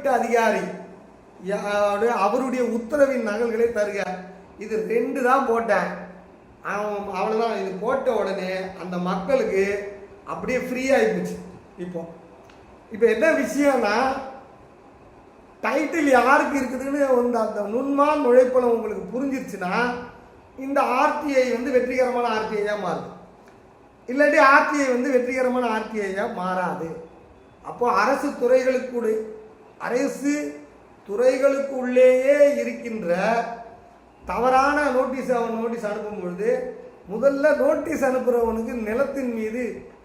உத்தரவிட்ட அதிகாரி அவருடைய உத்தரவின் நகல்களை தருக. இது ரெண்டு தான் போட்டேன். அவன் அவ்வளோதான் இது போட்ட உடனே அந்த மக்களுக்கு அப்படியே ஃப்ரீ ஆகிப்போச்சு இப்போ இப்போ என்ன விஷயம்னா டைட்டில் யாருக்கு இருக்குதுன்னு வந்து அந்த நுண்மான் நுழைப்பலம் உங்களுக்கு புரிஞ்சிருச்சுன்னா இந்த ஆர்டிஐ வந்து வெற்றிகரமான ஆர்டிஐயாக மாறுது. இல்லாட்டி ஆர்டிஐ வந்து வெற்றிகரமான ஆர்டிஐயாக மாறாது. அப்போது அரசு துறைகளுக்குள்ள அரசு துறைகளுக்கு உள்ளேயே இருக்கின்ற தவறான நோட்டீஸ் அவன் நோட்டீஸ் அனுப்பும் பொழுது முதல்ல நோட்டீஸ் அனுப்புகிறவனுக்கு நிலத்தின் மீது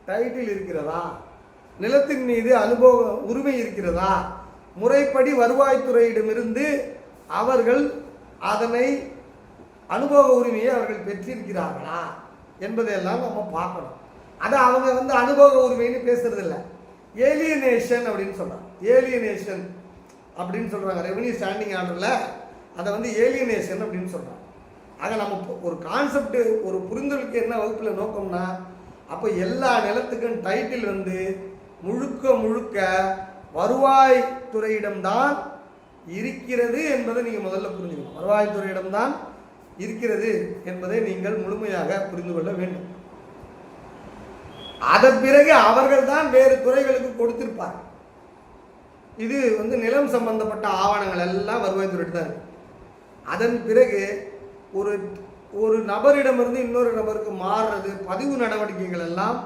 டைட்டில் இருக்கிறதா? நிலத்தின் மீது அனுபவ உரிமை இருக்கிறதா? முறைப்படி வருவாய்த்துறையிடமிருந்து அவர்கள் அதனை அனுபவ உரிமையை அவர்கள் பெற்றிருக்கிறார்களா என்பதையெல்லாம் நம்ம பார்க்கணும். அதை அவங்க வந்து அனுபவ உரிமைன்னு பேசுறதில்லை. ஏலியனேஷன் அப்படின்னு சொல்கிறாங்க ஏலியனேஷன் அப்படின்னு சொல்கிறாங்க ரெவன்யூ ஸ்டாண்டிங் ஆர்டரில் அதை வந்து ஏலியனேஷன் அப்படின்னு சொல்கிறாங்க ஆக நம்ம இப்போ ஒரு கான்செப்ட் ஒரு புரிந்தலுக்கு என்ன வகுப்பில் நோக்கம்னா அப்போ எல்லா நிலத்துக்கும் டைட்டில் வந்து முழுக்க முழுக்க வருவாய் துறையிடம்தான் இருக்கிறது என்பதை நீங்கள் முதல்ல புரிஞ்சுக்கணும். வருவாய்த்துறையிடம்தான் இருக்கிறது என்பதை நீங்கள் முழுமையாக புரிந்து கொள்ள வேண்டும். அதன் பிறகு அவர்கள் தான் வேறு துறைகளுக்கு கொடுத்திருப்பார் இது வந்து நிலம் சம்பந்தப்பட்ட ஆவணங்கள் எல்லாம் வருவாய்த்துறை தான் இருக்கு. அதன் பிறகு ஒரு ஒரு நபரிடமிருந்து இன்னொரு நபருக்கு மாறுறது பதிவு நடவடிக்கைகள் எல்லாம்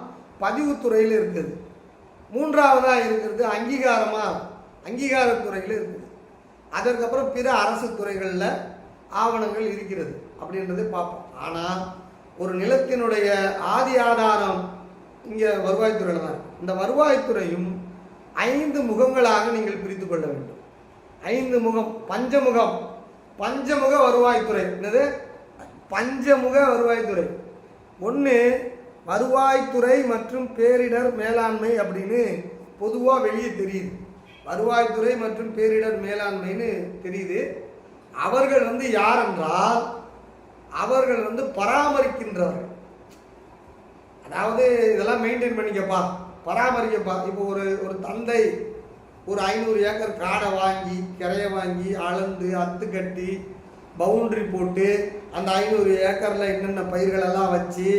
பதிவுத்துறையில் இருக்குது. மூன்றாவதாக இருக்கிறது அங்கீகாரமாக அங்கீகாரத்துறையில் இருக்குது. அதற்கப்புறம் பிற அரசு துறைகளில் ஆவணங்கள் இருக்கிறது அப்படின்றதை பார்ப்போம். ஆனால் ஒரு நிலத்தினுடைய ஆதி ஆதாரம் இங்கே வருவாய்த்துறையில் தான். இந்த வருவாய்த்துறையும் ஐந்து முகங்களாக நீங்கள் பிரித்து கொள்ள வேண்டும். ஐந்து முகம் பஞ்சமுகம். பஞ்சமுக வருவாய்த்துறை. என்னது? பஞ்சமுக வருவாய்த்துறை. ஒன்று வருவாய்த்துறை மற்றும் பேரிடர் மேலாண்மை அப்படின்னு பொதுவாக வெளியே தெரியுது. வருவாய்த்துறை மற்றும் பேரிடர் மேலாண்மைன்னு தெரியுது. அவர்கள் வந்து யார் என்றால் அவர்கள் வந்து பராமரிக்கின்றவர்கள் அதாவது இதெல்லாம் மெயின்டைன் பண்ணிக்கப்பா பராமரிக்கப்பா. இப்போ ஒரு ஒரு தந்தை ஒரு ஐநூறு ஏக்கர் காடை வாங்கி கிரைய வாங்கி அளந்து அத்து கட்டி பவுண்ட்ரி போட்டு அந்த ஐநூறு ஏக்கரில் என்னென்ன பயிர்களெல்லாம் வச்சு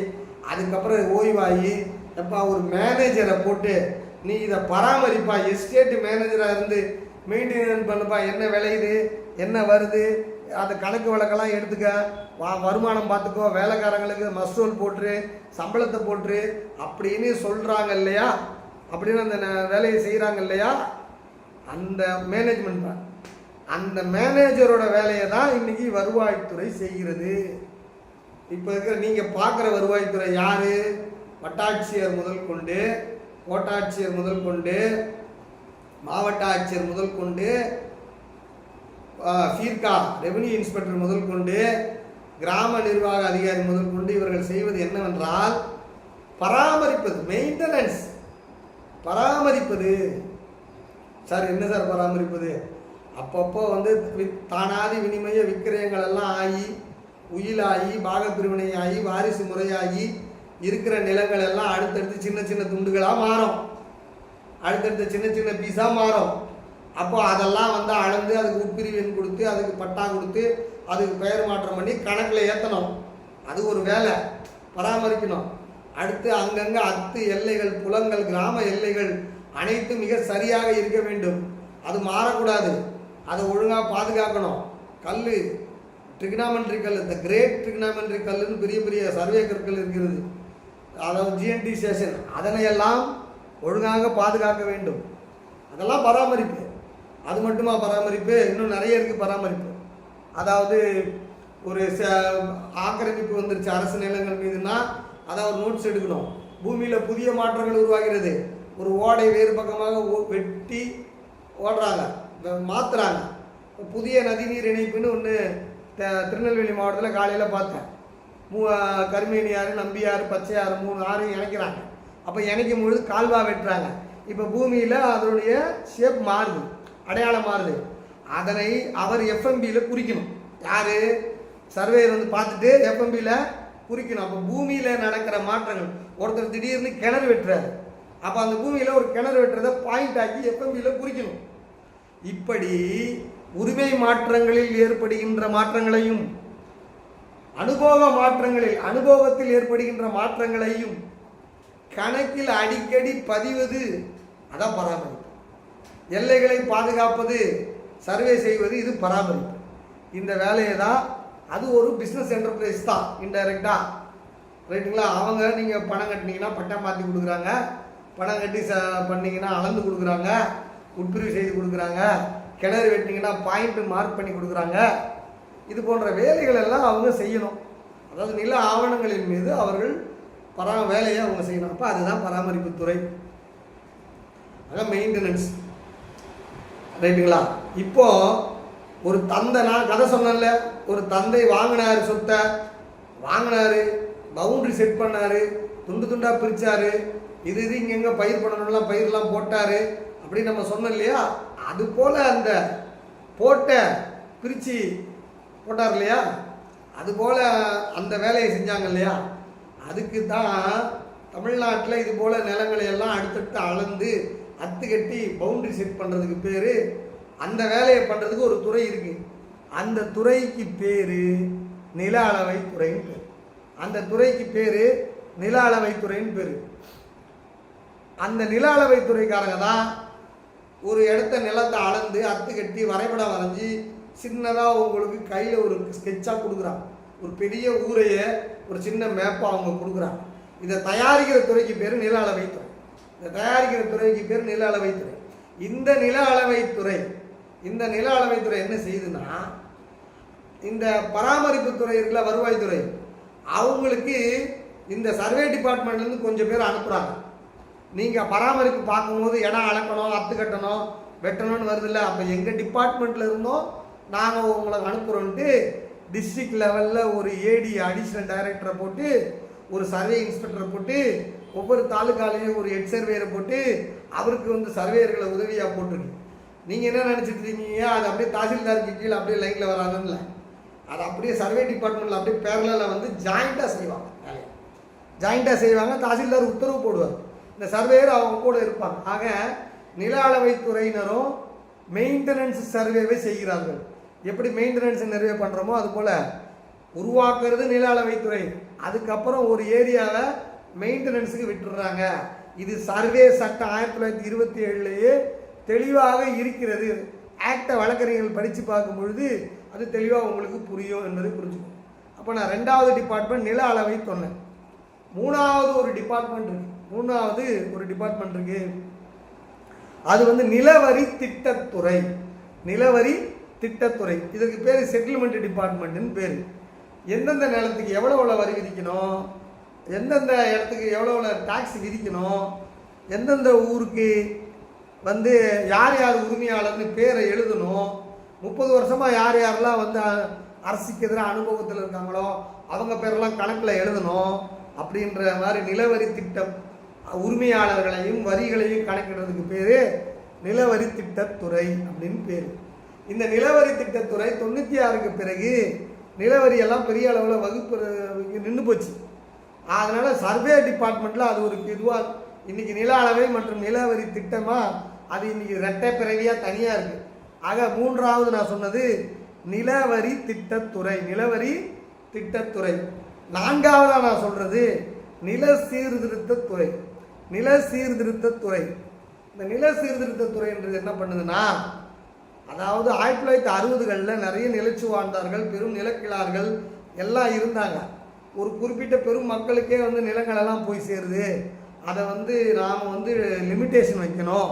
அதுக்கப்புறம் ஓய்வாகி எப்பா ஒரு மேனேஜரை போட்டு நீ இதை பராமரிப்பா. எஸ்டேட் மேனேஜராக இருந்து மெயின்டெனன் பண்ணுப்பா. என்ன விளையுது? என்ன வருது? அந்த கணக்கு வழக்கெல்லாம் எடுத்துக்க வா வருமானம் பார்த்துக்கோ வேலைக்காரங்களுக்கு மசூல் போட்டுரு சம்பளத்தை போட்டுரு அப்படின்னு சொல்கிறாங்க இல்லையா? அப்படின்னு அந்த ந- வேலையை செய்கிறாங்க இல்லையா? அந்த மேனேஜ்மெண்ட் தான். அந்த மேனேஜரோட வேலையை தான் இன்றைக்கி வருவாய்த்துறை செய்கிறது. இப்போ இருக்கிற நீங்கள் பார்க்குற வருவாய்த்துறை யார்? வட்டாட்சியர் முதல் கொண்டு கோட்டாட்சியர் முதல் கொண்டு மாவட்ட ஆட்சியர் முதல் கொண்டு ஃபீர்கா ரெவன்யூ இன்ஸ்பெக்டர் முதல் கொண்டு கிராம நிர்வாக அதிகாரி முதல் கொண்டு இவர்கள் செய்வது என்னவென்றால் பராமரிப்பது மெயின்டெனன்ஸ் பராமரிப்பது. சார் என்ன சார் பராமரிப்பது? அப்பப்போ வந்து வி- தானாதி வினிமய விக்கிரயங்கள் எல்லாம் ஆகி உயிலாகி பாகப்பிரிவினை ஆகி வாரிசு முறையாகி இருக்கிற நிலங்கள் எல்லாம் அடுத்தடுத்து சின்ன சின்ன துண்டுகளாக மாறும். அடுத்தடுத்த சின்ன சின்ன பீஸாக மாறும். அப்போ அதெல்லாம் வந்து அளந்து அதுக்கு உட்பிரிவின் கொடுத்து அதுக்கு பட்டா கொடுத்து அதுக்கு பெயர் மாற்றம் பண்ணி கணக்கில் ஏற்றணும் அது ஒரு வேலை. பராமரிக்கணும். அடுத்து அங்கங்கே அத்து எல்லைகள் புலங்கள் கிராம எல்லைகள் அனைத்தும் மிக சரியாக இருக்க வேண்டும். அது மாறக்கூடாது. அதை ஒழுங்காக பாதுகாக்கணும். கல் ட்ரிக்னாமெண்ட்ரி கல் இந்த கிரேட் ட்ரிக்னாமெண்ட்ரி கல்லுன்னு பெரிய பெரிய சர்வே கற்கள் இருக்கிறது. அதாவது ஜிஎன்டி ஸ்டேஷன் அதனையெல்லாம் ஒழுங்காக பாதுகாக்க வேண்டும். அதெல்லாம் பராமரிப்பு. அது மட்டுமா பராமரிப்பு? இன்னும் நிறைய இருக்குது பராமரிப்பு. அதாவது ஒரு ச ஆக்கிரமிப்பு வந்துருச்சு அரசு நிலங்கள் மீதுனா அதை ஒரு நோட்ஸ் எடுக்கணும். பூமியில் புதிய மாற்றங்கள் உருவாகிறது. ஒரு ஓடை வேறு பக்கமாக ஓ- வெட்டி ஓடுறாங்க. மாற்றுறாங்க புதிய நதிநீர் இணைப்புன்னு ஒன்று திருநெல்வேலி மாவட்டத்தில் காலையில் பார்த்தேன். மூ கருமேனி ஆறு நம்பியாறு பச்சையாறு மூணு ஆறு இணைக்கிறாங்க. அப்போ இணைக்கும் பொழுது கால்வா வெட்டுறாங்க. இப்போ பூமியில் அதனுடைய ஷேப் மாறுது. அடையாளம் மாறுது அதனை அவர் எஃப்எம்பியில் குறிக்கணும். யார்? சர்வேயர் வந்து பார்த்துட்டு எஃப்எம்பியில் குறிக்கணும். அப்போ பூமியில் நடக்கிற மாற்றங்கள். ஒருத்தர் திடீர்னு கிணறு வெட்டுறாரு. அப்போ அந்த பூமியில் ஒரு கிணறு வெட்டுறதை பாயிண்ட் ஆக்கி எஃப்எம்பியில் குறிக்கணும். இப்படி உரிமை மாற்றங்களில் ஏற்படுகின்ற மாற்றங்களையும் அனுபவ மாற்றங்களில் அனுபவத்தில் ஏற்படுகின்ற மாற்றங்களையும் கணக்கில் அடிக்கடி பதிவது. அதான் பராமரிப்பு. எல்லைகளை பாதுகாப்பது சர்வே செய்வது இது பராமரிப்பு. இந்த வேலையை தான் அது ஒரு பிஸ்னஸ் என்டர்பிரைஸ் தான் இன்டைரக்டாக ரைட்டுங்களா அவங்க நீங்கள் பணம் கட்டினீங்கன்னா பட்டம் மாற்றி கொடுக்குறாங்க. பணம் கட்டி ச பண்ணீங்கன்னா அளந்து கொடுக்குறாங்க. உட்பிரிவு செய்து கொடுக்குறாங்க. கிணறு வெட்டினீங்கன்னா பாயிண்ட் மார்க் பண்ணி கொடுக்குறாங்க. இது போன்ற வேலைகள் எல்லாம் அவங்க செய்யணும். அதாவது நில ஆவணங்களின் மீது அவர்கள் பரா வேலையை அவங்க செய்யணும். அப்போ அதுதான் பராமரிப்பு துறை. அதான் மெயின்டெனன்ஸ் ரைட்டுங்களா? இப்போ ஒரு தந்தை நான் கதை சொன்னேன்ல ஒரு தந்தை வாங்கினார் சொத்தை வாங்கினாரு பவுண்டரி செட் பண்ணார் துண்டு துண்டாக பிரித்தார் இது இது இங்க பயிர் பண்ணணும்லாம் பயிர்லாம் போட்டார் அப்படின்னு நம்ம சொன்னோம் இல்லையா? அது போல் அந்த போட்ட பிரித்து போட்டார் இல்லையா? அது போல் அந்த வேலையை செஞ்சாங்க இல்லையா? அதுக்கு தான் தமிழ்நாட்டில் இது போல் நிலங்களை எல்லாம் அடுத்தடுத்து அளந்து அத்து கட்டி பவுண்டரி செட் பண்ணுறதுக்கு பேர் அந்த வேலையை பண்ணுறதுக்கு ஒரு துறை இருக்குது அந்த துறைக்கு பேர் நில அளவை துறைன்னு பேர். அந்த துறைக்கு பேர் நில அளவை துறைன்னு பேர். அந்த நில அளவை துறைக்காரங்க தான் ஒரு இடத்த நிலத்தை அளந்து அத்து கட்டி வரைபடம் வரைஞ்சி சின்னதாக உங்களுக்கு கையில் ஒரு ஸ்கெட்சாக கொடுக்குறாங்க. ஒரு பெரிய ஊரையே ஒரு சின்ன மேப்பாக அவங்க கொடுக்குறாங்க. இதை தயாரிக்கிற துறைக்கு பேர் நில அளவை துறை. இந்த தயாரிக்கிற துறைக்கு பேர் நில அளவை துறை. இந்த நில அளவை துறை இந்த நில அளவை துறை என்ன செய்யுதுன்னா இந்த பராமரிப்பு துறை இருக்குல்ல வருவாய்த்துறை அவங்களுக்கு இந்த சர்வே டிபார்ட்மெண்ட்லேருந்து கொஞ்சம் பேர் அனுப்புகிறாங்க நீங்கள் பராமரிப்பு பார்க்கும்போது இடம் அளக்கணும் அத்து கட்டணும் வெட்டணும்னு வருதுல்ல அப்போ எங்கள் டிபார்ட்மெண்ட்டில் இருந்தோம் நாங்கள் உங்களை அனுப்புகிறோன்ட்டு டிஸ்ட்ரிக்ட் லெவலில் ஒரு ஏடி அடிஷ்னல் டைரக்டரை போட்டு ஒரு சர்வே இன்ஸ்பெக்டரை போட்டு ஒவ்வொரு தாலுக்காலையும் ஒரு ஹெட் சர்வேயரை போட்டு அவருக்கு வந்து சர்வேயர்களை உதவியாக போட்டுருக்கு. நீங்கள் என்ன நினச்சிட்டு இருக்கீங்க? அது அப்படியே தாசில்தாருக்கு கீழே அப்படியே லைனில் வராதுன்னு அது அப்படியே சர்வே டிபார்ட்மெண்ட்டில் அப்படியே பேரலில் வந்து ஜாயிண்ட்டாக செய்வாங்க வேலையை. ஜாயிண்ட்டாக செய்வாங்க தாசில்தார் உத்தரவு போடுவார். இந்த சர்வேயர் அவங்க கூட இருப்பாங்க. ஆக நில அளவைத்துறையினரும் மெயின்டெனன்ஸ் சர்வேவை செய்கிறார்கள். எப்படி மெயின்டெனன்ஸ் நிறைவே பண்ணுறோமோ அது போல் உருவாக்குறது நில அளவைத்துறை அதுக்கப்புறம் ஒரு ஏரியாவை மெயின்டெனன்ஸுக்கு விட்டுடுறாங்க. இது சர்வே சட்டம் ஆயிரத்தி தொள்ளாயிரத்தி இருபத்தி ஏழுலேயே தெளிவாக இருக்கிறது. ஆக்டை வழக்கறிஞர்கள் படித்து பார்க்கும் பொழுது அது தெளிவாக உங்களுக்கு புரியும் என்பதை புரிஞ்சுக்கணும். அப்போ நான் ரெண்டாவது டிபார்ட்மெண்ட் நில அளவை சொன்னேன். மூணாவது ஒரு டிபார்ட்மெண்ட் இருக்கு. மூணாவது ஒரு டிபார்ட்மெண்ட் இருக்கு. அது வந்து நிலவரி திட்டத்துறை. நிலவரி திட்டத்துறை. இதுக்கு பேர் செட்டில்மெண்ட் டிபார்ட்மெண்ட்னு பேர். எந்தெந்த நிலத்துக்கு எவ்வளோ எவ்வளோ வரி விதிக்கணும்? எந்தெந்த இடத்துக்கு எவ்வளோ எவ்வளோ டேக்ஸ் விதிக்கணும் எந்தெந்த ஊருக்கு வந்து யார் யார் உரிமையாளர்னு பேரை எழுதணும் முப்பது வருஷமாக யார் யாரெல்லாம் வந்து அரசுக்கு எதிராக அனுபவத்தில் இருக்காங்களோ அவங்க பேரெல்லாம் கணக்கில் எழுதணும் அப்படின்ற மாதிரி நிலவரி திட்டம் உரிமையாளர்களையும் வரிகளையும் கணக்கிடுறதுக்கு பேர் நிலவரி திட்டத்துறை அப்படின்னு பேர். இந்த நிலவரி திட்டத்துறை தொண்ணூற்றி ஆறுக்கு பிறகு நிலவரியெல்லாம் பெரிய அளவில் வகுப்பு நின்று போச்சு. அதனால் சர்வே டிபார்ட்மெண்ட்டில் அது ஒரு இதுவாக இன்னைக்கு நில அளவை மற்றும் நிலவரி திட்டமாக அது இன்னைக்கு ரெட்டை பிறவியாக தனியாக இருக்குது ஆக மூன்றாவது நான் சொன்னது நிலவரி திட்டத்துறை நிலவரி திட்டத்துறை. நான்காவதாக நான் சொல்கிறது நில சீர்திருத்தத்துறை நில சீர்திருத்தத்துறை இந்த நில சீர்திருத்தத்துறைன்றது என்ன பண்ணுதுன்னா அதாவது ஆயிரத்தி தொள்ளாயிரத்தி அறுபதுகளில் நிறைய நிலச்சி வாழ்ந்தார்கள் பெரும் நிலக்கிழார்கள் எல்லாம் இருந்தாங்க. ஒரு குறிப்பிட்ட பெரும் மக்களுக்கே வந்து நிலங்களெல்லாம் போய் சேருது. அதை வந்து நாம் வந்து லிமிட்டேஷன் வைக்கணும்.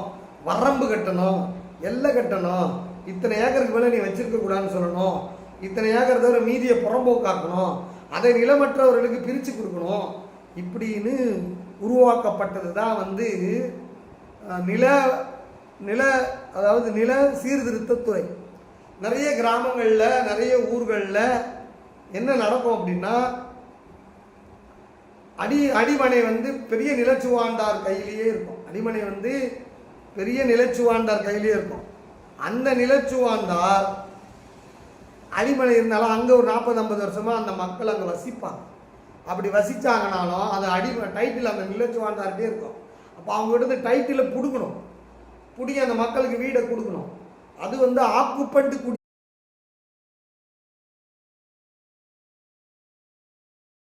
வரம்பு கட்டணும். எல்லை கட்டணும். இத்தனை ஏக்கருக்கு மேலே நீ வச்சுருக்கக்கூடாதுன்னு சொல்லணும். இத்தனை ஏக்கர் தவிர மீதியை புறம்போக்காக்கணும். அதை நிலமற்றவர்களுக்கு பிரித்து கொடுக்கணும். இப்படின்னு உருவாக்கப்பட்டது தான் வந்து நில நில அதாவது நில சீர்திருத்தத்துறை நிறைய கிராமங்களில் நிறைய ஊர்களில் என்ன நடக்கும் அப்படின்னா அடி அடிமனை வந்து பெரிய நிலச்சுவாண்டார் கையிலேயே இருக்கும். அடிமனை வந்து பெரிய நிலச்சுவாண்டார் கையிலேயே இருக்கும். அந்த நிலச்சுவாண்டார் அடிமனை இருந்தாலும் அங்கே ஒரு நாற்பது ஐம்பது வருஷமாக அந்த மக்கள் அங்கே வசிப்பாங்க. அப்படி வசிச்சாங்கனாலும் அந்த அடி டைட்டில் அந்த நிலச்சுவாண்டார்கிட்டே இருக்கும். அப்போ அவங்க இருந்து டைட்டிலை பிடுங்கணும். பிடிங்கி அந்த மக்களுக்கு வீடை கொடுக்கணும். அது வந்து ஆக்குப்பண்டு குடி